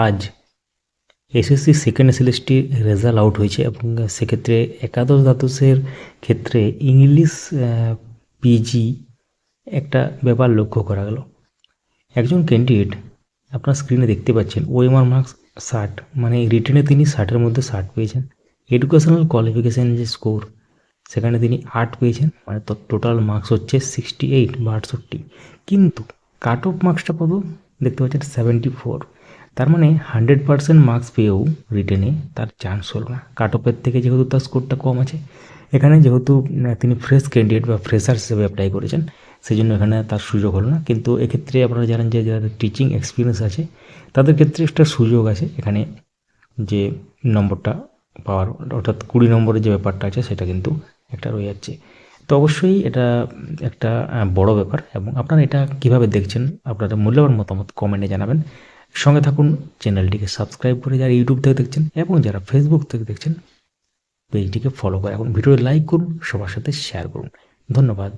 আজ SSC second এসএলএসটির result out হয়েছে এবং সেক্ষেত্রে একাদশ দ্বাদশের ক্ষেত্রে ইংলিশ পিজি একটা ব্যাপার লক্ষ্য করা গেল। একজন ক্যান্ডিডেট আপনার স্ক্রিনে দেখতে পাচ্ছেন ওএমআর মার্কস ষাট মানে রিটেনে তিনি ষাটের মধ্যে ষাট পেয়েছেন। এডুকেশনাল কোয়ালিফিকেশান যে স্কোর সেখানে তিনি আট পেয়েছেন মানে টোটাল মার্কস হচ্ছে সিক্সটি এইট বা আটষট্টি। কিন্তু কাট অফ মার্কসটা কত দেখতে পাচ্ছেন সেভেন্টি ফোর তার মানে হান্ড্রেড পার্সেন্ট মার্কস পেয়েও রিটেনে তার চান্স হলো না। কাট অফের থেকে যেহেতু তার স্কোরটা কম আছে, এখানে যেহেতু তিনি ফ্রেশ ক্যান্ডিডেট বা ফ্রেশার হিসেবে অ্যাপ্লাই করেছেন সেই জন্য এখানে তার সুযোগ হলো না। কিন্তু এক্ষেত্রে আপনারা জানেন যে যাদের টিচিং এক্সপিরিয়েন্স আছে, তাদের ক্ষেত্রে একটা সুযোগ আছে এখানে যে নম্বরটা পাওয়ার, অর্থাৎ কুড়ি নম্বরের যে ব্যাপারটা আছে সেটা কিন্তু একটা রয়ে যাচ্ছে। তো অবশ্যই এটা একটা বড় ব্যাপার এবং আপনারা এটা কীভাবে দেখছেন, আপনাদের মূল্যবান মতামত কমেন্টে জানাবেন। সঙ্গে থাকুন, চ্যানেলটিকে সাবস্ক্রাইব করে যারা ইউটিউব থেকে দেখছেন এবং যারা ফেসবুক থেকে দেখছেন, পেজটিকে ফলো করে এখন ভিডিও লাইক করুন, সবার সাথে শেয়ার করুন। ধন্যবাদ।